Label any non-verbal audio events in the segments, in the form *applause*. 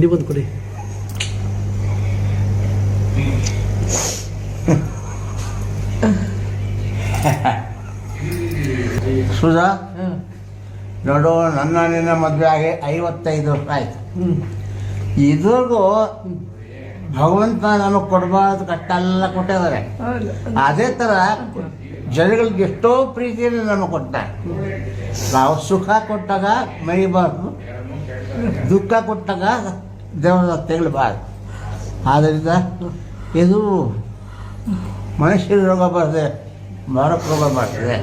ನೀವೊಂದು ಕೊಡಿ. ಸುಧಾ ನೋಡು ನನ್ನ ನಿನ್ನ ಮದುವೆ ಆಗಿ ಐವತ್ತೈದು ವರ್ಷ ಆಯ್ತು. ಇದುವರೆಗೂ ಭಗವಂತ ನಮಗೆ ಕೊಡಬಾರ್ದು ಕಟ್ಟೆಲ್ಲ ಕೊಟ್ಟಿದ್ದಾರೆ. ಅದೇ ಥರ ಜನಗಳಿಗೆ ಎಷ್ಟೋ ಪ್ರೀತಿಯನ್ನು ನಮಗೆ ಕೊಟ್ಟ. ನಾವು ಸುಖ ಕೊಟ್ಟಾಗ ಮರಿಬಾರ್ದು. ದುಃಖ ಕೊಟ್ಟಾಗ ದೇವರ ತೆಗಳಬಾರ್ದು ಆದ್ದರಿಂದ ಇದು ಮನುಷ್ಯರ ರೋಗ ಬರ್ತದೆ ಮರಕ್ಕೆ ರೋಗ ಬರ್ತದೆ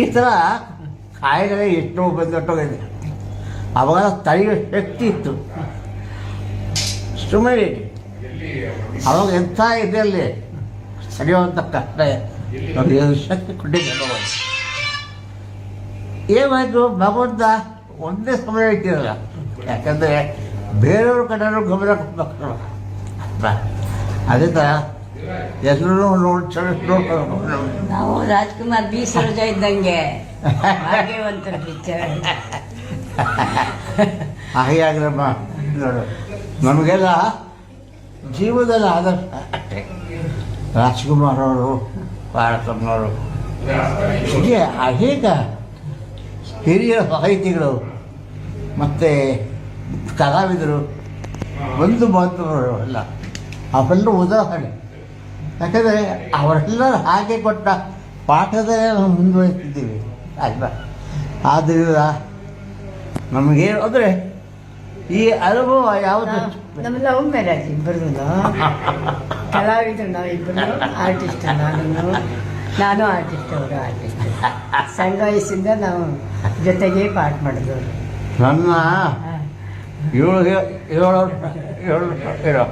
ಈ ಥರ ಕಾಯಿಲೆ ಎಷ್ಟೋ ಬಂದೊಟ್ಟೋಗಿದೆ. ಅವಾಗ ತಡೆಯೋ ಶಕ್ತಿ ಇತ್ತು. ಸುಮ್ಮನೆ ಅವಾಗ ಎಂಥ ಇದರಲ್ಲಿ ಸರಿಯುವಂಥ ಕಷ್ಟ. ಶಕ್ತಿ ಕೊಟ್ಟಿದ್ದೆ. ಏನಾಯಿತು? ಭಗವಂತ ಒಂದೇ ಸಮಯ ಇಟ್ಟಿರಲ್ಲ ಯಾಕಂದರೆ ಬೇರೆಯವ್ರ ಕಡೆಯೂ ಗಮನ ಕೊಡ್ಬೇಕು. ಅಲ್ವಾ? ಅದೇ ಥರ ಎಲ್ಲರೂ ನೋಡಿ ಚಲೋ ನೋಡ್ಕೊಂಡು ನಾವು ರಾಜ್ಕುಮಾರ್ ಬಿ ಸರೋಜ ಇದ್ದಂಗೆ. ಒಂಥರ ಪಿಕ್ಚರ್ ಹಾಗೆ ಆಗ್ರಮ್ಮ ನೋಡು. ನಮಗೆಲ್ಲ ಜೀವನದಲ್ಲಿ ಆದರ್ಶ. ಅಷ್ಟೇ ರಾಜ್ಕುಮಾರ್ ಅವರು ಭಾರತಮ್ಮನವರು. ಹೀಗೆ ಅನೇಕ ಹಿರಿಯ ಸಾಹಿತಿಗಳು ಮತ್ತು ಕಲಾವಿದರು ಬಂಧು ಬಾಂಧವರು ಎಲ್ಲ ಅವೆಲ್ಲ ಉದಾಹರಣೆ. ಯಾಕಂದರೆ ಅವರೆಲ್ಲರೂ ಹಾಗೆ ಕೊಟ್ಟ ಪಾಠದಲ್ಲೇ ನಾವು ಮುಂದುವರಿತಿದ್ದೀವಿ ಅಲ್ವಾ ಆದ್ದರಿಂದ ನಮಗೇನು ಅಂದರೆ ಈ ಅನುಭವ ಯಾವುದು? ನಮ್ಮ ಲವ್ ಮ್ಯಾರೇಜ್ ಇಬ್ಬರು ಕಲಾವಿದರು ನಾವು ಇಬ್ಬರು ಆರ್ಟಿಸ್ಟ್ ನಾನು ನಾನು ಆರ್ಟಿಸ್ಟ್ ಅವರು ಆರ್ಟಿಸ್ಟ್ ಸಣ್ಣ ವಯಸ್ಸಿಂದ ನಾವು ಜೊತೆಗೆ ಪಾಠ ಮಾಡಿದವರು ನನ್ನ ಏಳು ಏಳು ವರ್ಷ ಏಳು ವರ್ಷ ಇರೋ.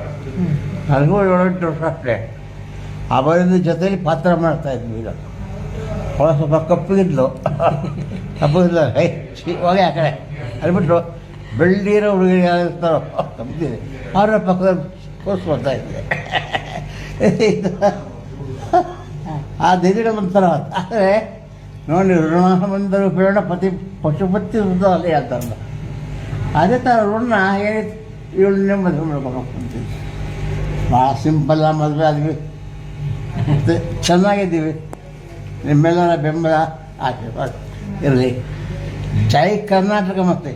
ನನಗೂ ಏಳೆಂಟು ವರ್ಷ ಅಷ್ಟೇ. ಅವರಿಂದ ಜೊತೆಲಿ ಪಾತ್ರ ಮಾಡ್ತಾ ಇದ್ವಿ ಈಗ. ಅವಳ ಸ್ವಲ್ಪ ಕಪ್ಪಗಿದ್ಲು. *laughs* ಕಪ್ಪಗಿದ್ಲು. ಹೇ ಹೋಗಿ ಆ ಕಡೆ. ಅದ್ಬಿಟ್ಟು ಬೆಳ್ಳಿರೋ ಹುಡುಗಿ ಯಾರಿರ್ತಾರೋ ಕಪ್ಪಿದೆ ಅವರ ಪಕ್ಕದಲ್ಲಿ ಕೂರಿಸ್ಕೊಳ್ತಾ ಇದ್ದೆ. *laughs* ಆ ದಿನ ಒಂಥರ ಆದರೆ ನೋಡಿ, ಋಣ ಸಂಬಂಧ ಪ್ರೇರಣ ಪತಿ ಪಶುಪತಿ ಅಲ್ಲಿ ಅಂತಂದ ಅದೇ ಥರ ಋಣ ಹೇಳಿ ಮದುವೆ ಮಾಡ್ಕೊಂಡು ಭಾಳ ಸಿಂಪಲ್ ಮದುವೆ ಆದ್ವಿ. ಚೆನ್ನಾಗಿದ್ದೀವಿ. ನಿಮ್ಮೆಲ್ಲರ ಬೆಂಬಲ, ಆಶೀರ್ವಾದ ಇರಲಿ. ಜೈ ಕರ್ನಾಟಕ ಮತ್ತೆ.